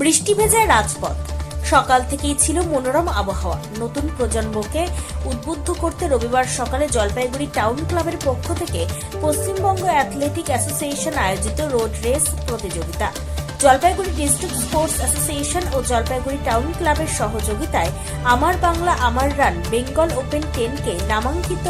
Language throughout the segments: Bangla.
বৃষ্টি ভেজায় রাজপথ। সকাল থেকেই ছিল মনোরম আবহাওয়া। নতুন প্রজন্মকে উদ্বুদ্ধ করতে রবিবার সকালে জলপাইগুড়ি টাউন ক্লাবের পক্ষ থেকে পশ্চিমবঙ্গ অ্যাথলেটিক অ্যাসোসিয়েশন আয়োজিত রোড রেস প্রতিযোগিতা। জলপাইগুড়ি ডিস্ট্রিক্ট স্পোর্টস অ্যাসোসিয়েশন ও জলপাইগুড়ি টাউন ক্লাবের সহযোগিতায় আমার বাংলা আমার রান বেঙ্গল ওপেন টেনকে নামাঙ্কিত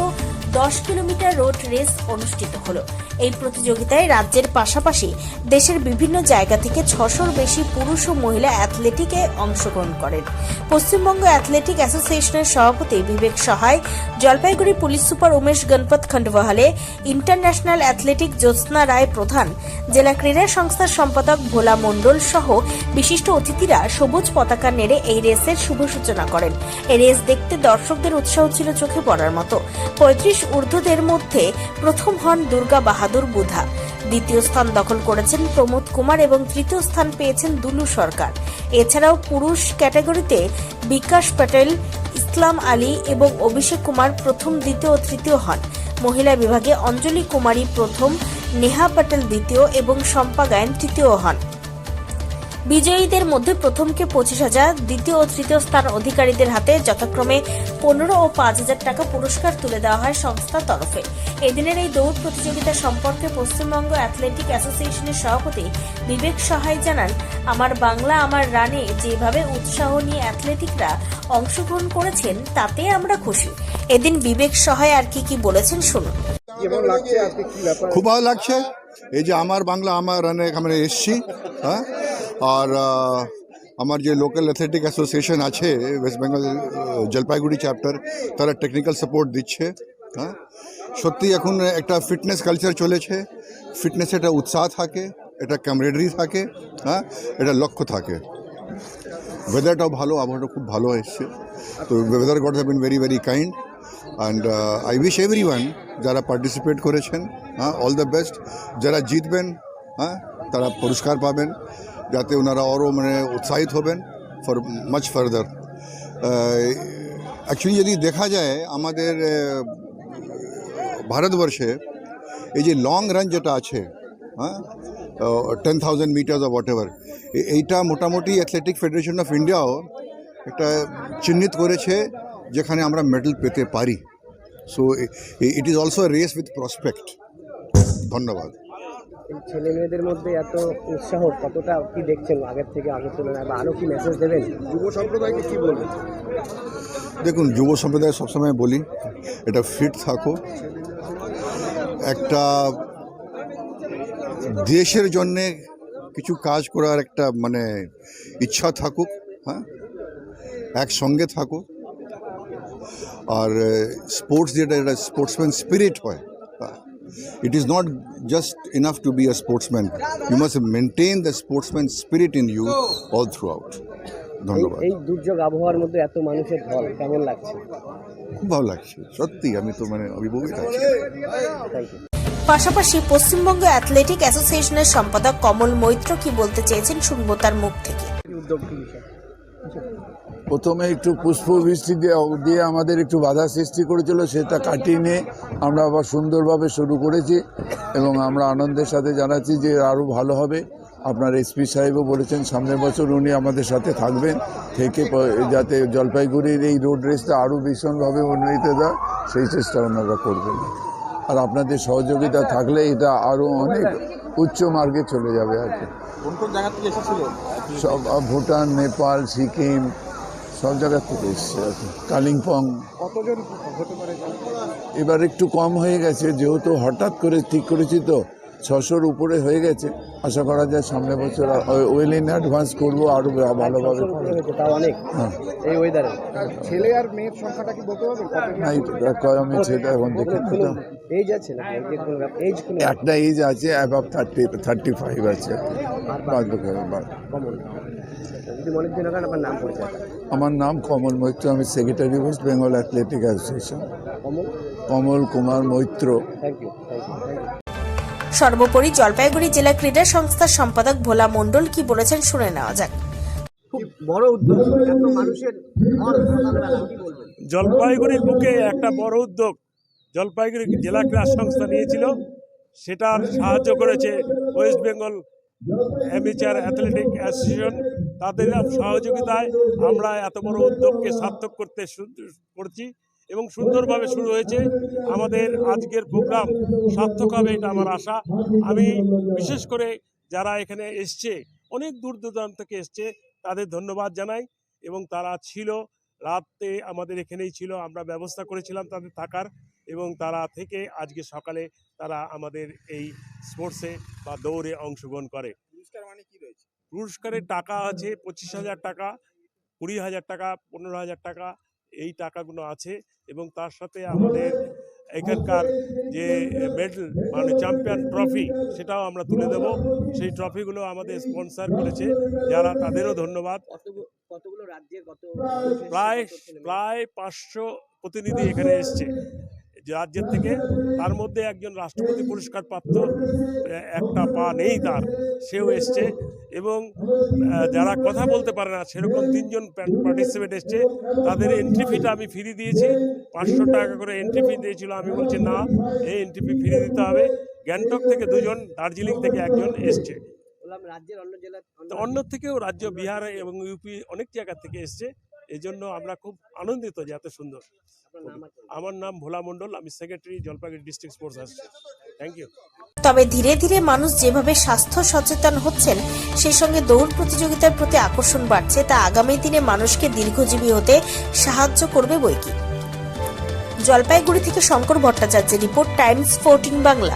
দশ কিলোমিটার রোড রেস অনুষ্ঠিত হলো। এই প্রতিযোগিতায় রাজ্যের পাশাপাশি দেশের বিভিন্ন জায়গা থেকে ছশোর বেশি পুরুষ ও মহিলা অ্যাথলেটিকে অংশগ্রহণ করেন। পশ্চিমবঙ্গ অ্যাথলেটিক অ্যাসোসিয়েশনের সভাপতি Bibek Sahay, Jalpaiguri police super Umesh Ganpat Khandwahale international athletic Jyotsna Roy Pradhan, জেলা ক্রীড়া সংস্থার সম্পাদক ভোলা মণ্ডল সহ বিশিষ্ট অতিথিরা সবুজ পতাকা নেড়ে এই রেসের শুভ সূচনা করেন। এই রেস দেখতে দর্শকদের উৎসাহ ছিল চোখে পড়ার মতো। পঁয়ত্রিশ ঊর্ধ্বদের মধ্যে প্রথম হন দুর্গা বাহাদুর বুধা। দ্বিতীয় স্থান দখল করেছেন প্রমোদ কুমার এবং তৃতীয় স্থান পেয়েছেন দুলু সরকার। এছাড়াও পুরুষ ক্যাটাগরিতে বিকাশ প্যাটেল, ইসলাম আলী এবং অভিষেক কুমার প্রথম, দ্বিতীয় ও তৃতীয় হন। মহিলা বিভাগে অঞ্জলি কুমারী প্রথম, নেহা প্যাটেল দ্বিতীয় এবং শম্পা গায়ন তৃতীয় হন। বিজয়ীদের মধ্যে প্রথমকে পঁচিশ হাজার দ্বিতীয় ও তৃতীয় স্থান অধিকারীদের হাতে যথাক্রমে পনেরো ও পাঁচ হাজার টাকা পুরস্কার তুলে দেওয়া হয় সংস্থার তরফে। এদিনের এই দৌড় প্রতিযোগিতা সম্পর্কে পশ্চিমবঙ্গ অ্যাথলেটিক অ্যাসোসিয়েশনের সভাপতি বিবেক সহায় জানান আমার বাংলা আমার রানে যেভাবে উৎসাহ নিয়ে অ্যাথলেটিকরা অংশগ্রহণ করেছেন তাতে আমরা খুশি। এদিন বিবেক সহায় আর কি কি বলেছেন শুনুন। খুব ভালো লাগছে। এই যে আমার বাংলা আমার রানে আমরা এসছি হ্যাঁ? আর আমার যে লোকাল অ্যাথলেটিক অ্যাসোসিয়েশন আছে ওয়েস্ট বেঙ্গল জলপাইগুড়ি চ্যাপ্টার তারা টেকনিক্যাল সাপোর্ট দিচ্ছে হ্যাঁ? সত্যি এখন একটা ফিটনেস কালচার চলেছে ফিটনেসে একটা উৎসাহ থাকে, এটা ক্যামরেডারি থাকে হ্যাঁ? এটা লক্ষ্য থাকে। ওয়েদারটাও ভালো, আবহাওয়াটা খুব ভালো এসছে। তো weather god have been very very kind and I wish everyone যারা পার্টিসিপেট করেছেন হ্যাঁ অল দ্য বেস্ট যারা জিতবেন হ্যাঁ তারা পুরস্কার পাবেন। যাতে ওনারা আরও মানে উৎসাহিত হবেন ফর মাচ ফার্দার অ্যাকচুয়ালি যদি দেখা যায় আমাদের ভারতবর্ষে এই যে লং রান যেটা আছে হ্যাঁ ten thousand metres of what এইটা মোটামুটি অ্যাথলেটিক ফেডারেশন অফ ইন্ডিয়াও একটা চিহ্নিত করেছে যেখানে আমরা মেডেল পেতে পারি। So it is also race with prospect ধন্যবাদ। ছেলে মেয়েদের মধ্যে এত উৎসাহ কতটা কি দেখছেন আগের থেকে আগের তুলনায়? বা আরও কি মেসেজ দেবেন? যুব সম্প্রদায়কে কি বলবেন? দেখুন যুব সম্প্রদায় সবসময় বলি এটা ফিট থাকো। একটা দেশের জন্যে কিছু কাজ করার একটা মানে ইচ্ছা থাকুক হ্যাঁ? একসঙ্গে থাকো আর স্পোর্টস যেটা এটা স্পোর্টসম্যান স্পিরিট হয়। It is not just enough to be a sportsman you must maintain the sportsman spirit in you all out ধন্যবাদ। এই দুর্যোগ আবহাওয়ার মধ্যে এত মানুষের ঢল কেমন লাগছে? খুব ভালো লাগছে সত্যি আমি তো মানে অভিভূত আছি। পাশাপাশি পশ্চিমবঙ্গ অ্যাথলেটিক অ্যাসোসিয়েশনের সম্পাদক কমল মৈত্র কি বলতে চেয়েছেন শুনব তার মুখ থেকে। উদ্যোগ প্রথমে একটু পুষ্পবৃষ্টি দিয়ে দিয়ে আমাদের একটু বাধা সৃষ্টি করেছিল, সেটা কাটিয়ে নিয়ে আমরা আবার সুন্দরভাবে শুরু করেছি এবং আমরা আনন্দের সাথে জানাচ্ছি যে আরও ভালো হবে। আপনার এসপি সাহেবও বলেছেন, সামনের বছর উনি আমাদের সাথে থাকবেন, থেকে যাতে জলপাইগুড়ির এই রোড রেসটা আরও ভীষণভাবে উন্নতি দেয় সেই চেষ্টা ওনারা করবেন। আর আপনাদের সহযোগিতা থাকলে এটা আরও অনেক উচ্চ মার্গে চলে যাবে আর কি। সব ভুটান নেপাল সিকিম সব জায়গা থেকে এসছে আর কি। কালিম্পং। এবার একটু কম হয়ে গেছে যেহেতু হঠাৎ করে ঠিক করেছি তো ছশোর উপরে হয়ে গেছে। আশা করা যায় সামনে বছর ওয়েল ইন অ্যাডভান্স করব আরও ভালোভাবে করব। হ্যাঁ। ছেলে আর মেয়ের সংখ্যাটা কি বলতে পারবেন? আমি সেটা এখন দেখি। এজ আছে না এজ কোনো একটা এজ আছে অ্যাবাভ থার্টি থার্টি ফাইভ আছে মনে পরিচয়। আমার নাম কমল মৈত্র আমি secretary West Bengal athletic association Kamal? Kumar Maitra. সর্বোপরি জলপাইগুড়ি জেলা ক্রীড়া সংস্থার সম্পাদক ভোলা মণ্ডল কি বলেছেন শুনে নেওয়া যাক। খুব বড় উদ্যোগ মানুষের জলপাইগুড়ির বুকে একটা বড় উদ্যোগ। জলপাইগুড়ি জেলা ক্রীড়া সংস্থা নিয়েছিল। সেটার সাহায্য করেছে West Bengal amateur athletic association. তাদের সহযোগিতায় আমরা এত বড় উদ্যোগকে সার্থক করতে করছি এবং সুন্দরভাবে শুরু হয়েছে। আমাদের আজকের প্রোগ্রাম সার্থক হবে এটা আমার আশা। আমি বিশেষ করে যারা এখানে এসছে, অনেক দূর দূরান্ত থেকে এসছে, তাদের ধন্যবাদ জানাই এবং তারা ছিল রাতে আমাদের এখানেই ছিল আমরা ব্যবস্থা করেছিলাম তাদের থাকার এবং তারা থেকে আজকে সকালে তারা আমাদের এই স্পোর্টসে বা দৌড়ে অংশগ্রহণ করে। পুরস্কারের টাকা আছে পঁচিশ হাজার টাকা কুড়ি হাজার টাকা পনেরো হাজার টাকা এই টাকাগুলো আছে এবং তার সাথে আমাদের এখানকার যে মেডেল মানে চ্যাম্পিয়ন ট্রফি সেটাও আমরা তুলে দেব। সেই ট্রফিগুলো আমাদের স্পন্সর করেছে যারা তাদেরও ধন্যবাদ। রাজ্যের কত প্রায় প্রায় পাঁচশো প্রতিনিধি এখানে এসছে। যে রাজ্যের থেকে তার মধ্যে একজন রাষ্ট্রপতি পুরস্কার প্রাপ্ত একটা পা নেই তার সেও এসছে এবং যারা কথা বলতে পারে না সেরকম তিনজন পার্টিসিপেট এসছে। তাদের এন্ট্রি ফিটা আমি ফ্রি দিয়েছি পাঁচশো টাকা করে এন্ট্রি ফি দিয়েছিল। আমি বলছি না এই এন্ট্রি ফি ফ্রি দিতে হবে। গ্যাংটক থেকে দুজন দার্জিলিং থেকে একজন এসছে। রাজ্যের অন্য জেলা অন্য থেকেও রাজ্য বিহার এবং ইউপি অনেক জায়গা থেকে এসছে। এই জন্য আমরা খুব আনন্দিত যে এত সুন্দর। আমার নাম ভোলা মণ্ডল আমি সেক্রেটারি জলপাইগুড়ি ডিস্ট্রিক্ট স্পোর্টস আসছে থ্যাংক ইউ তবে ধীরে ধীরে মানুষ যেভাবে স্বাস্থ্য সচেতন হচ্ছেন সেই সঙ্গে দৌড় প্রতিযোগিতার প্রতি আকর্ষণ বাড়ছে তা আগামী দিনে মানুষকে দীর্ঘজীবী হতে সাহায্য করবে বইকি জলপাইগুড়ি থেকে শঙ্কর ভট্টাচার্যের রিপোর্ট টাইমস ফোরটিন বাংলা।